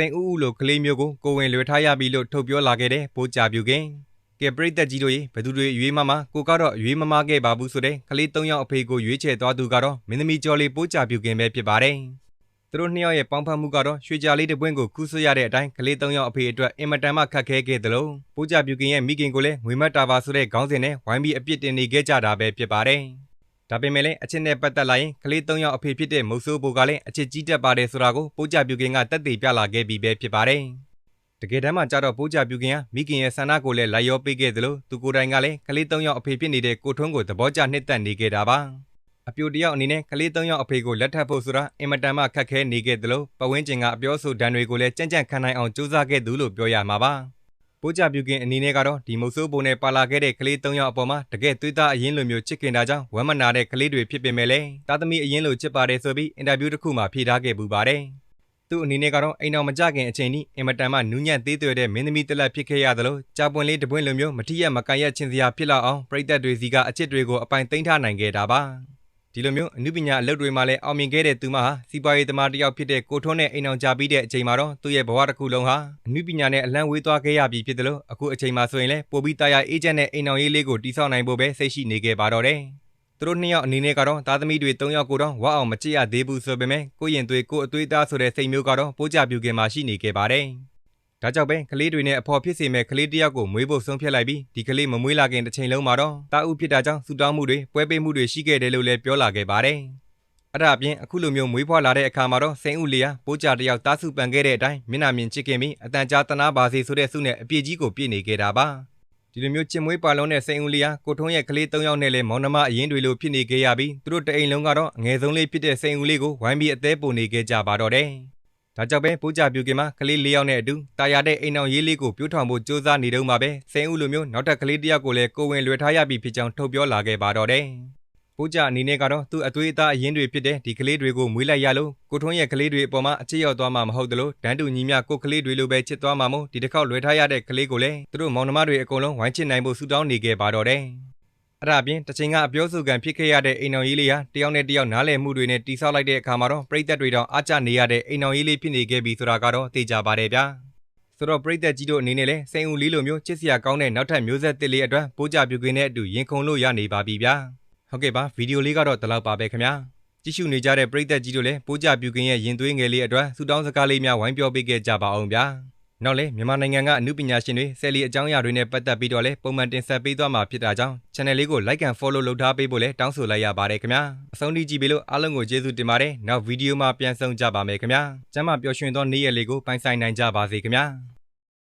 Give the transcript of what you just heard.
စိန်ဥဥလိုကလေးမျိုးကိုကိုဝင်လွယ်ထားရပြီလို့ထုတ်ပြောလာခဲ့တဲ့ပိုးကြပြူခင်ကဲပရိသတ်ကြီးတို့ရေဘသူတွေရွေးမမကိုကတော့ရွေးမမခဲ့ပါဘူးဆိုတဲ့ကလေး၃ယောက်အဖေကိုရွေးချယ်သွားသူကတော့မင်းသမီးကျော်လေးပိုးကြပြူခင်ပဲဖြစ်ပါတယ်သူတို့နှစ်ယောက်ရဲ့ပေါင်းဖက်မှုကတော့ရွှေကြာလေးတစ်ပွင့်ကိုကူးဆွရတဲ့အတိုင်းကလေး၃ယောက်အဖေအတွက်အင်မတန်မှခက်ခဲခဲ့သလိုပိုးကြပြူခင်ရဲ့မိခင်ကိုလည်းငွေမတ်တာပါဆိုတဲ့ခေါင်းစဉ်နဲ့ဝိုင်းပြီးအပြစ်တင်နေခဲ့ကြတာပဲဖြစ်ပါတယ် ဒါပေမဲ့လည်းအချစ်နဲ့ပတ်သက်လာရင်ကလေး၃ယောက်အဖေဖြစ်တဲ့မုတ်ဆိုးဘိုကလည်းအချစ်ကြီးတက်ပါတယ်ဆိုတာကိုပိုးကြပြူခင်ကတက်တည်ပြလာခဲ့ပြီးပဲဖြစ်ပါတယ်တကယ်တမ်းမှကြတော့ပိုးကြပြူခင်ကမိခင်ရဲ့ဆန္ဒကိုလည်းလိုက်ရောပေးခဲ့သလိုသူကိုယ်တိုင်ကလည်းကလေး၃ယောက်အဖေဖြစ်နေတဲ့ကိုထွန်းကိုသဘောကျနှစ်သက်နေခဲ့တာပါအပြိုတယောက်အနေနဲ့ကလေး၃ယောက်အဖေကိုလက်ထပ်ဖို့ဆိုတာအင်မတန်မှခက်ခဲနေခဲ့သလိုပဝင်းကျင်ကအပြောဆိုဒဏ်တွေကိုလည်းကြံ့ကြံ့ခံနိုင်အောင်ကြိုးစားခဲ့သူလို့ပြောရမှာပါ ပိုးကြပြူကင်အနေနဲ့ကတော့ဒီမုတ်ဆိုးပုံနဲ့ပါလာခဲ့တဲ့ကလေး၃ယောက်အပေါ်မှာတကယ်သွေးသားအရင်လိုမျိုးချစ်ခင်တာကြောင့်ဝမ်းမနာတဲ့ကလေးတွေဖြစ်ပေမဲ့လည်းတာသမီအရင်လိုချစ်ပါတယ်ဆိုပြီးအင်တာဗျူးတစ်ခုမှာဖြေထားခဲ့ပူပါတယ်သူ့အနေနဲ့ကတော့အိမ်တော်မကြခင်အချိန်นี้အင်မတန်မှနူးညံ့သေးသွဲတဲ့မင်းသမီးတက်လက်ဖြစ်ခဲ့ရသလိုကြာပွင့်လေးတပွင့်လိုမျိုးမထီးရမကန်ရက်ချင်းစရာဖြစ်လောက်အောင်ပြည်သက်တွေစီကအချစ်တွေကိုအပိုင်သိမ်းထားနိုင်ခဲ့တာပါ ဒီလိုမျိုးအမှုပညာအလုပ်တွေမှာလည်းအောင်မြင်ခဲ့တဲ့သူမဟာစီးပွားရေးသမားတစ်ယောက်ဖြစ်တဲ့ကိုထွန်းနဲ့အိမ်အောင်ကြပြီးတဲ့အချိန်မှာတော့သူ့ရဲ့ဘဝတစ်ခုလုံးဟာအမှုပညာနဲ့အလံဝေးသွားခဲ့ရပြီဖြစ်တယ်လို့အခုအချိန်မှာဆိုရင်လည်းပိုပြီးတာယာအေဂျင့်နဲ့အိမ်အောင်ရေးလေးကိုတိစောက်နိုင်ဖို့ပဲစိတ်ရှိနေခဲ့ပါတော့တယ်သူတို့နှစ်ယောက်အနေနဲ့ကတော့သားသမီးတွေ၃ယောက်ကိုတော့ဝါအောင်မကြည့်ရသေးဘူးဆိုပေမဲ့ကိုရင်သွေးကိုအသွေးသားဆိုတဲ့စိတ်မျိုးကတော့ပိုးကြပြူခင်မှာရှိနေခဲ့ပါတယ်။ ဒါကြောင့်ပဲကလေးတွေနဲ့အဖော်ဖြစ်စေမဲ့ကလေးတယောက်ကိုမွေးဖို့ဆုံးဖြတ်လိုက်ပြီးဒီကလေးမမွေးလာခင်တစ်ချိန်လုံးမှာတော့တာဦးဖြစ်တာကြောင့်ဆူတောင်းမှုတွေပွဲပေးမှုတွေရှိခဲ့တယ်လို့လည်းပြောလာခဲ့ပါတယ်။အဲ့ဒါအပြင်အခုလိုမျိုးမွေးဖွားလာတဲ့အခါမှာတော့စိန်ဥလီယာပိုးကြတယောက်တားစုပန်ခဲ့တဲ့အတိုင်းမျက်နှာမြင်ချစ်ခင်ပြီးအတန်ကြာတနာပါစီဆိုတဲ့စုနဲ့အပြည့်ကြီးကိုပြည့်နေခဲ့တာပါ။ဒီလိုမျိုးချစ်မွေးပါလုံးတဲ့စိန်ဦးလေးဟာကိုထုံးရဲ့ကလေး၃ယောက်နဲ့လည်းမောင်နှမအရင်တွေလိုဖြစ်နေခဲ့ရပြီးသူတို့တအိမ်လုံးကတော့အငယ်ဆုံးလေးဖြစ်တဲ့စိန်ဦးလေးကိုဝိုင်းပြီးအသေးပုံနေခဲ့ကြပါတော့တယ်။ ဒါကြောင့်ပဲပိုးကြပြူကင်မှာကလေး၄ယောက်နဲ့အတူတာယာတဲ့အိမ်အောင်ရေးလေးကိုပြိုးထောင်ဖို့စူးစမ်းနေတော့မှပဲစိန်ဦးလိုမျိုးနောက်ထပ်ကလေးတစ်ယောက်ကိုလည်းကိုဝင်လွယ်ထားရပြီဖြစ်ကြောင်းထုတ်ပြောလာခဲ့ပါတော့တယ်။ပိုးကြအနေနဲ့ကတော့သူ့အသွေးအသားအရင်တွေဖြစ်တဲ့ဒီကလေးတွေကိုမွေးလိုက်ရလို့ကိုထွန်းရဲ့ကလေးတွေအပေါ်မှာအခြေရောက်သွားမှာမဟုတ်သလိုတန်းတူညီမျှကိုကလေးတွေလိုပဲချစ်သွားမှာမို့ဒီတစ်ခေါက်လွယ်ထားရတဲ့ကလေးကိုလည်းသူတို့မောင်နှမတွေအကုန်လုံးဝိုင်းချစ်နိုင်ဖို့ဆူတောင်းနေခဲ့ပါတော့တယ်။ အဲ့ဒါအပြင်တချိန်ကအပြောဆိုကံဖြစ်ခဲ့ရတဲ့အိမ်အောင်ရေးလေးဟာတယောက်နဲ့တယောက်နားလည်မှုတွေနဲ့တိဆောက်လိုက်တဲ့အခါမှာတော့ပြိသက်တွေတော့အားကျနေရတဲ့အိမ်အောင်ရေးလေးဖြစ်နေခဲ့ပြီဆိုတာကတော့သိကြပါတယ်ဗျာ။ဆိုတော့ပြိသက်ကြီးတို့အနေနဲ့လည်းစိန်ဦးလေးလိုမျိုးချစ်စရာကောင်းတဲ့နောက်ထပ်မျိုးဆက်တစ်လေးအတွက်ပိုးကြပြုခွင်းတဲ့အတူရင်ခုန်လို့ရနေပါပြီဗျာ။ဟုတ်ကဲ့ပါဗီဒီယိုလေးကတော့ဒီလောက်ပါပဲခင်ဗျာ။ကြည့်ရှုနေကြတဲ့ပရိသတ်ကြီးတို့လည်းပိုးကြပြူကင်းရဲ့ရင်သွေးငယ်လေးအတွက်စူတောင်းစကားလေးများဝိုင်းပြောပေးခဲ့ကြပါအောင်ဗျာ။ နောက်လည်းမြန်မာနိုင်ငံကအမှုပညာရှင်တွေဆယ်လီအကြောင်းအရာတွေနဲ့ပတ်သက်ပြီးတော့လည်းပုံမှန်တင်ဆက်ပေးသွားမှာဖြစ်တာကြောင့် channel လေးကို like and follow လုပ်ထားပေးဖို့လည်းတောင်းဆိုလိုက်ရပါတယ်ခင်ဗျာ။အဆုံးထိကြည့်ပေးလို့အားလုံးကိုကျေးဇူးတင်ပါတယ်။နောက်ဗီဒီယိုမှာပြန်ဆောင်ကြပါမယ်ခင်ဗျာ။ကျမ်းမာပျော်ရွှင်သောနေ့ရက်လေးကိုပိုင်ဆိုင်နိုင်ကြပါစေခင်ဗျာ။